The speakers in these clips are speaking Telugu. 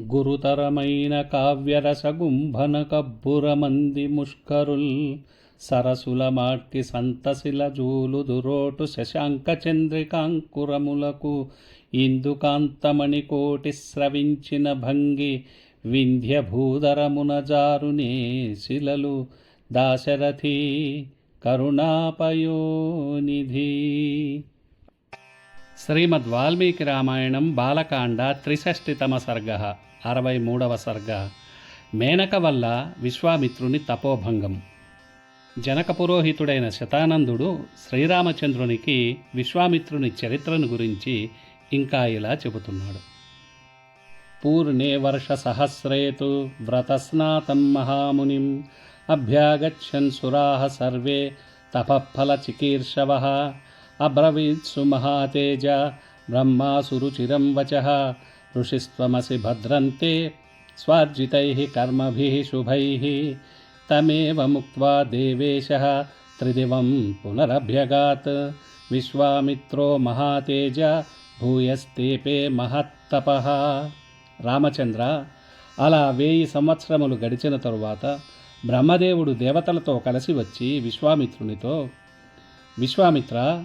గురుతరమైన కావ్యరసగుంభన కబ్బురమంది ముష్కరుల్ సరసుల మాట్టి సంతశిల జూలు దురోటు శశాంక చంద్రికాంకురములకు ఇందుకాంతమణి కోటి స్రవించిన భంగి వింధ్య భూధరమున జారునే శిలలు దాశరథి కరుణాపయోనిధి. శ్రీమద్ వాల్మీకి రామాయణం బాలకాండ త్రిషష్టితమ సర్గ అరవై మూడవ సర్గ. మేనక వల్ల విశ్వామిత్రుని తపోభంగం. జనక పురోహితుడైన శతానందుడు శ్రీరామచంద్రునికి విశ్వామిత్రుని చరిత్రను గురించి ఇంకా ఇలా చెబుతున్నాడు. పూర్ణే వర్ష సహస్రేతు వ్రతస్నాతం మహామునిం అభ్యాగచ్చన్ సురాహ సర్వే తపఫల చికీర్షవ అబ్రవీత్సు మహాతేజ బ్రహ్మాసురుచిరం వచः ఋషిస్త్వమసి భద్రంతే స్వార్జితై కర్మభి శుభై తమేవ ముక్త్వా దేవేశः త్రిదివం పునరభ్యగాత్ విశ్వామిత్రో మహాతేజ భూయస్తేపే మహత్తపః. రామచంద్ర అలా వేయి సంవత్సరములు గడిచిన తరువాత బ్రహ్మదేవుడు దేవతలతో కలిసి వచ్చి విశ్వామిత్రునితో విశ్వామిత్ర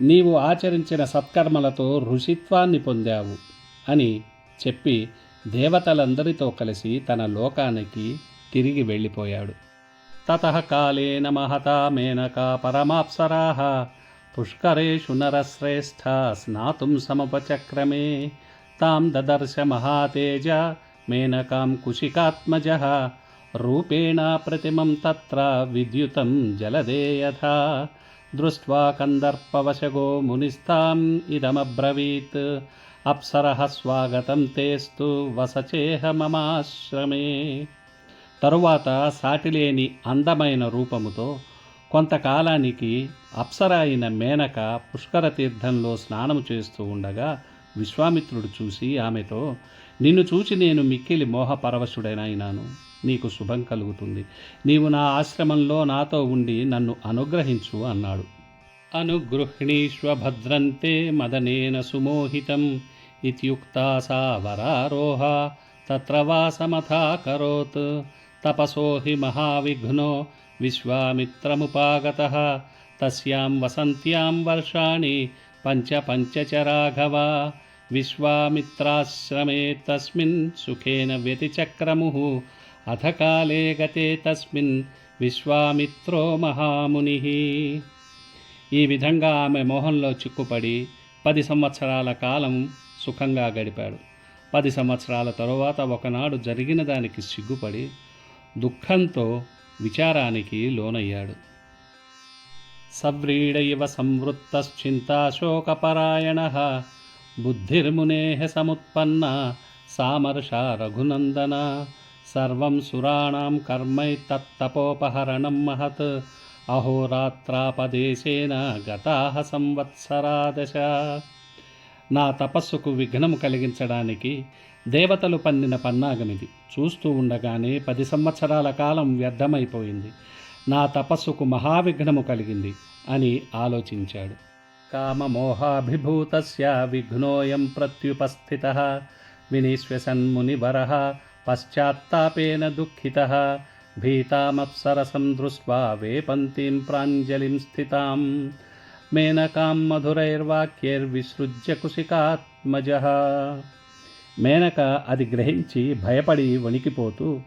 నీవు ఆచరించిన సత్కర్మలతో ఋషిత్వాన్ని పొందావు అని చెప్పి దేవతలందరితో కలిసి తన లోకానికి తిరిగి వెళ్ళిపోయాడు. తత కాలేన మహతా మేనకా పరమాప్సరా. పుష్కరేషు నరశ్రేష్ఠ స్నాతుం సమపచక్రమే. తాం దదర్శ మహాతేజ మేనకాం కుశికాత్మజ. రూపేణ ప్రతిమం తత్ర విద్యుతం జలదే యథా. దృష్ట్వా కందర్పవశగో మునిస్తాం ఇదమబ్రవీత్ అప్సర స్వాగతం తేస్తు వసచేహ మమాశ్రమే తరువాత సాటిలేని అందమైన రూపముతో కొంతకాలానికి అప్సర అయిన మేనక పుష్కర తీర్థంలో స్నానము చేస్తూ ఉండగా విశ్వామిత్రుడు చూసి ఆమెతో నిన్ను చూచి నేను మిక్కిలి మోహపరవశుడైనాను నీకు శుభం కలుగుతుంది. నీవు నా ఆశ్రమంలో నాతో ఉండి నన్ను అనుగ్రహించు అన్నాడు. అనుగృహ్ణీష్వ భద్రంతే మదనేన సుమోహితం ఇత్యుక్తా సా వరారోహ తత్ర వాసమథాకరోత్ తపసో హి మహావిఘ్నో విశ్వామిత్రముపాగత తస్యాం వసంత్యాం వర్షాణి పంచ పంచ చ రాఘవ విశ్వామిత్రాశ్రమే తస్మిన్ సుఖేన వ్యతిచక్రము అథ కాలే గతే తస్మిన్ విశ్వామిత్రో మహాముని. ఈ విధంగా ఆమె మోహంలో చిక్కుపడి పది సంవత్సరాల కాలం సుఖంగా గడిపాడు. పది సంవత్సరాల తరువాత ఒకనాడు జరిగిన దానికి సిగ్గుపడి దుఃఖంతో విచారానికి లోనయ్యాడు. సవ్రీడ ఇవ సంవృత్తశ్చింతాశోకపరాయణ. బుద్ధిర్మునేహ సముత్పన్న సామర్ష రఘునందన. సర్వం సురాణం కర్మైతత్తపోపహరణం మహత్. అహోరాత్రాపదేశేన గతా సంవత్సరాదశ. నా తపస్సుకు విఘ్నము కలిగించడానికి దేవతలు పన్నిన పన్నాగమిది. చూస్తూ ఉండగానే పది సంవత్సరాల కాలం వ్యర్థమైపోయింది. నా తపస్సుకు మహావిఘ్నము కలిగింది అని ఆలోచించాడు. కామమోహాభిభూత విఘ్నోయం ప్రత్యుపస్థిత. వినిశ్వసన్మునివర. పశ్చాత్తాపేన దుఃఖిత. భీతామప్సరసం దృష్ట్వా వేపంతీం ప్రాంజలిం స్థితాం. మేనకాం మధురైర్వాక్యైర్విసృజ్య కుశికాత్మజ మేనక అది గ్రహించి భయపడి వణికిపోతూ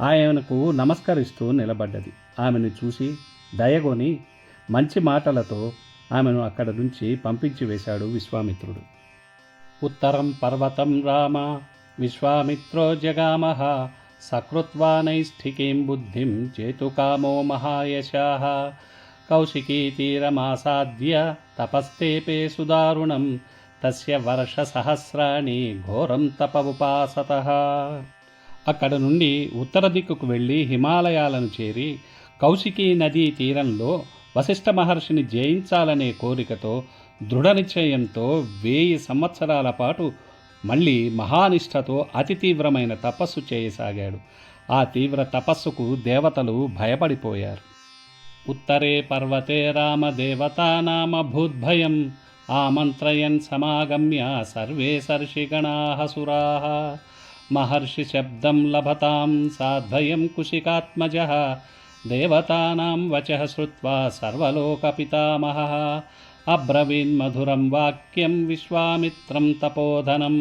ఆయనకు నమస్కరిస్తూ నిలబడ్డది. ఆమెను చూసి దయగొని మంచి మాటలతో ఆమెను అక్కడ నుంచి పంపించి వేశాడు విశ్వామిత్రుడు. ఉత్తరం పర్వతం రామ. విశ్వామిత్రో జగామహ సకృత్వా నైష్ఠికీం బుద్ధిం చేతుకామో మహాయశాః. కౌశికీ తీరమాసాద్య తపస్తేపే సుదారుణం తస్య వర్షసహస్రాణి ఘోరం తప ఉపాసత అక్కడ నుండి ఉత్తర దిక్కుకు వెళ్ళి హిమాలయాలను చేరి కౌశికీ నదీ తీరంలో వశిష్ఠ మహర్షిని జయించాలనే కోరికతో దృఢ నిశ్చయంతో వేయి సంవత్సరాల పాటు మళ్ళీ మహానిష్టతో అతి తీవ్రమైన తపస్సు చేయసాగాడు. ఆ తీవ్ర తపస్సుకు దేవతలు భయపడిపోయారు. ఉత్తరే పర్వతే రామ దేవతానామ భూద్భయం ఆమంత్రయన్ సమాగమ్య సర్వే సర్షిగణాహ సురాహ మహర్షి శబ్దం లభతాం సాధ్వయం కుశికాత్మజ. దేవతానాం వచ శ్రుత్వా సర్వలోక పితామహ अब्रवीन्मधुरं वाक्यं विश्वामित्रं तपोधनं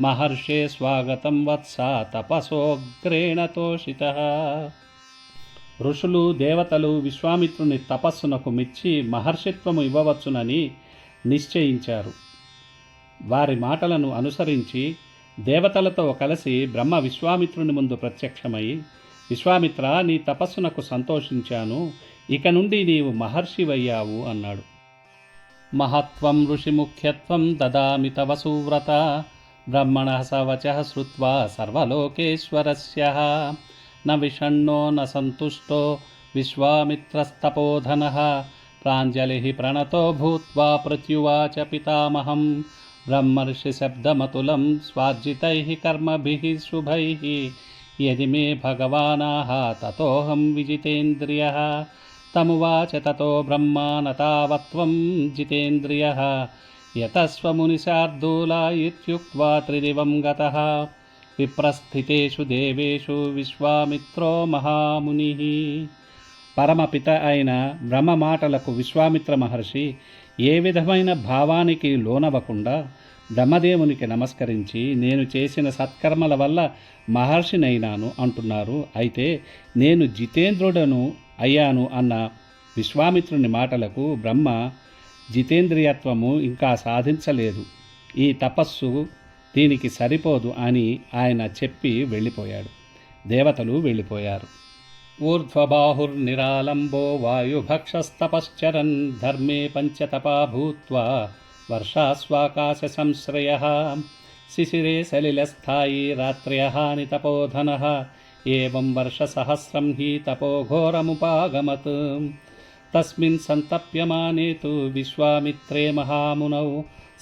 महर्षे स्वागतं वत्सा తపసోగ్రేణ తోషితः ఋషులు దేవతలు విశ్వామిత్రుని తపస్సునకు మెచ్చి మహర్షిత్వము ఇవ్వవచ్చునని నిశ్చయించారు వారి మాటలను అనుసరించి దేవతలతో కలిసి బ్రహ్మ విశ్వామిత్రుని ముందు ప్రత్యక్షమై విశ్వామిత్ర నీ తపస్సునకు సంతోషించాను ఇక నుండి నీవు మహర్షివయ్యావు అన్నాడు మహత్వం ఋషి ముఖ్యత్వం దదామి తవ సువ్రత. బ్రహ్మణ సవచ శ్రుత్వా సర్వలోకేశ్వరస్య. న విషణ్ణో న సంతుష్టో విశ్వామిత్రస్తపోధన. ప్రాంజలి ప్రణతో భూత్వా ప్రత్యువాచ పితామహం. బ్రహ్మర్షిశబ్దమతులం స్వార్జితై కర్మభిः శుభైः. యది మే భగవానాः తతోహం విజితేంద్రియः. తమువాచ తతో బ్రహ్మాన జితేంద్రియ జితేంద్రియः యతస్వమునిశార్దూలా ఇత్యుక్త్వా త్రిదివం గత విప్రస్థితేషు దేవేషు విశ్వామిత్రో మహాముని పరమపిత అయిన బ్రహ్మ మాటలకు విశ్వామిత్ర మహర్షి ఏ విధమైన భావానికి లోనవ్వకుండా బ్రహ్మదేవునికి నమస్కరించి నేను చేసిన సత్కర్మల వల్ల మహర్షినైనాను అంటున్నారు. అయితే నేను జితేంద్రుడను అయ్యాను అన్న విశ్వామిత్రుని మాటలకు బ్రహ్మ జితేంద్రియత్వము ఇంకా సాధించలేదు. ఈ తపస్సు దీనికి సరిపోదు అని ఆయన చెప్పి వెళ్ళిపోయాడు. దేవతలు వెళ్ళిపోయారు. ఊర్ధ్వబాహుర్నిరాలంబో వాయుభక్షస్తపశ్చరన్ ధర్మే పంచతపా భూత్వా వర్షాస్వాకాశ సంశ్రయ శిశిరే సలిలస్థాయి రాత్ర్యహాని తపోధన ఏం వర్షసహస్రం హి తపోఘోరముపాగమత్ తస్మిన్ సంతప్యమానే తు విశ్వామిత్రే మహామునౌ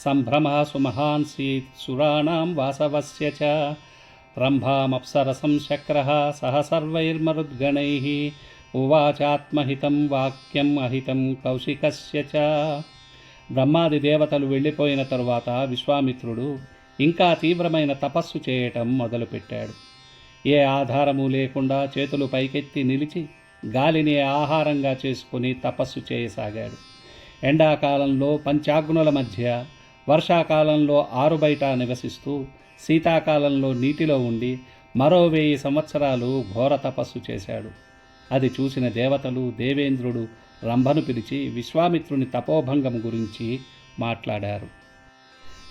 సంభ్రమः సుమహాన్ సీత్ సురాణాం వాసవస్య చ రంభామప్సరసం శక్రः సహ సర్వైర్మరుద్గణైः ఉవాచాత్మహితం వాక్యం అహితం కౌశికస్య చ బ్రహ్మాది దేవతలు వెళ్ళిపోయిన తరువాత విశ్వామిత్రుడు ఇంకా తీవ్రమైన తపస్సు చేయటం మొదలుపెట్టాడు। ఏ ఆధారము లేకుండా చేతులు పైకెత్తి నిలిచి గాలిని ఆహారంగా చేసుకుని తపస్సు చేయసాగాడు. ఎండాకాలంలో పంచాగ్నుల మధ్య వర్షాకాలంలో ఆరుబయట నివసిస్తూ శీతాకాలంలో నీటిలో ఉండి మరో వెయ్యి సంవత్సరాలు ఘోర తపస్సు చేశాడు. అది చూసిన దేవతలు దేవేంద్రుడు రంభను పిలిచి విశ్వామిత్రుని తపోభంగం గురించి మాట్లాడారు.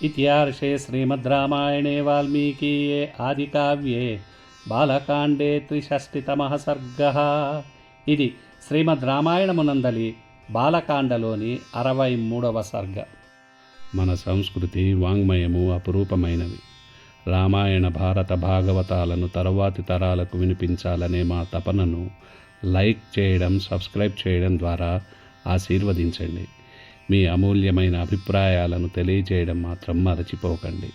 ఇతిహార్షే శ్రీమద్ రామాయణే వాల్మీకీయే ఆదికావ్యే బాలకాండే త్రిషష్టితమ సర్గ ఇది శ్రీమద్ రామాయణమునందలి బాలకాండలోని అరవై మూడవ సర్గ. మన సంస్కృతి వాంగ్మయము అపురూపమైనవి. రామాయణ భారత భాగవతాలను తరువాతి తరాలకు వినిపించాలనే మా తపనను లైక్ చేయడం సబ్స్క్రైబ్ చేయడం ద్వారా ఆశీర్వదించండి. మీ అమూల్యమైన అభిప్రాయాలను తెలియజేయడం మాత్రం మరచిపోకండి.